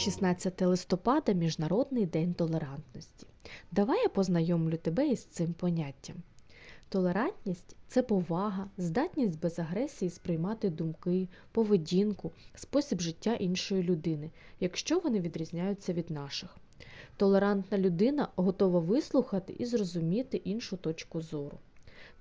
16 листопада Міжнародний день толерантності. Давай я познайомлю тебе із цим поняттям. Толерантність це повага, здатність без агресії сприймати думки, поведінку, спосіб життя іншої людини, якщо вони відрізняються від наших. Толерантна людина готова вислухати і зрозуміти іншу точку зору.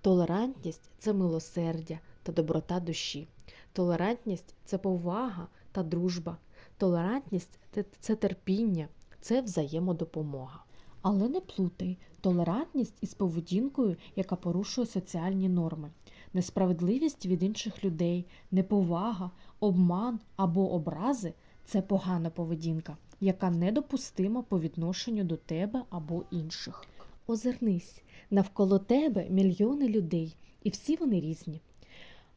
Толерантність це милосердя та доброта душі. Толерантність це повага та дружба. Толерантність це- терпіння, це взаємодопомога. Але не плутай толерантність із поведінкою, яка порушує соціальні норми, несправедливість від інших людей, неповага, обман або образи це погана поведінка, яка недопустима по відношенню до тебе або інших. Озирнись, навколо тебе мільйони людей, і всі вони різні.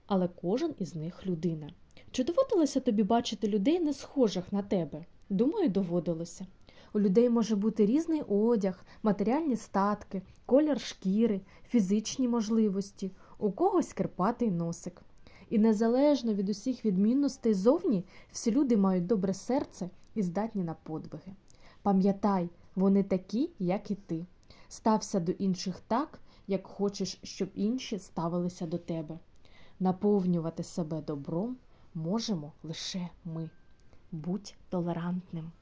Але кожен із них людина. Чи доводилося тобі бачити людей, не схожих на тебе? Думаю, доводилося. У людей може бути різний одяг, матеріальні статки, колір шкіри, фізичні можливості, у когось кирпатий носик. І незалежно від усіх відмінностей зовні, всі люди мають добре серце і здатні на подвиги. Пам'ятай, вони такі, як і ти. Стався до інших так, як хочеш, щоб інші ставилися до тебе. Наповнювати себе добром можемо лише ми. Будь толерантним.